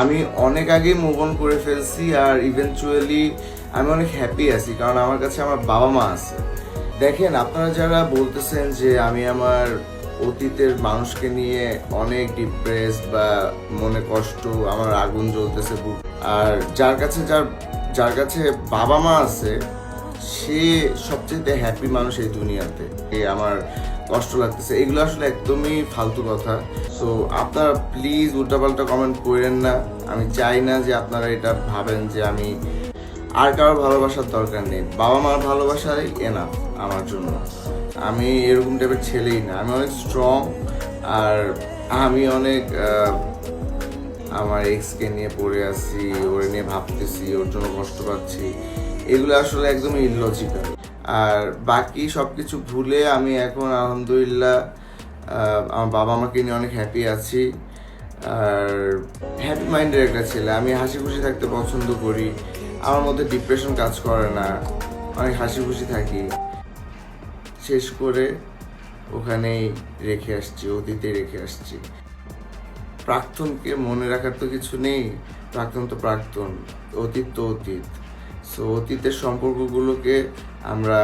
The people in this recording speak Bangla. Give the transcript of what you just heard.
আমি অনেক আগে মুভ অন করে ফেলছি আর ইভেনচুয়ালি আমি অনেক হ্যাপি আছি, কারণ আমার কাছে আমার বাবা মা আছে। দেখেন, আপনারা যারা বলতেছেন যে আমি আমার অতীতের মানুষকে নিয়ে অনেক ডিপ্রেস বা মনে কষ্ট, আমার আগুন জ্বলতেছে আর যার কাছে, যার যার কাছে বাবা মা আছে সে সবচেয়ে হ্যাপি মানুষ এই দুনিয়াতে। এই আমার কষ্ট লাগতেছে। এগুলো আসলে একদমই ফালতু কথা। সো আপনারা প্লিজ উল্টাপাল্টা কমেন্ট করেন না। আমি চাই না যে আপনারা এটা ভাবেন যে আমি আর কারোর ভালোবাসার দরকার নেই। বাবা মার ভালোবাসাই এনাফ আমার জন্য। আমি এরকম টাইপের ছেলেই না। আমি অনেক স্ট্রং আর আমি অনেক আমার এক্সকে নিয়ে পড়ে আছি, ওরে নিয়ে ভাবতেছি, ওর জন্য কষ্ট পাচ্ছি। এগুলো আসলে একদম ইলজিক্যাল আর বাকি সব কিছু ভুলে আমি এখন আলহামদুলিল্লাহ আমার বাবা মাকে নিয়ে অনেক হ্যাপি আছি। আর হ্যাপি মাইন্ডের একটা ছেলে, আমি হাসি খুশি থাকতে পছন্দ করি। আমার মধ্যে ডিপ্রেশন কাজ করে না, অনেক হাসি খুশি থাকি। শেষ করে ওখানেই রেখে আসছি, অতীতে রেখে আসছি। প্রাক্তনকে মনে রাখার তো কিছু নেই। প্রাক্তন তো প্রাক্তন, অতীত তো অতীত। সো অতীতের সম্পর্কগুলোকে আমরা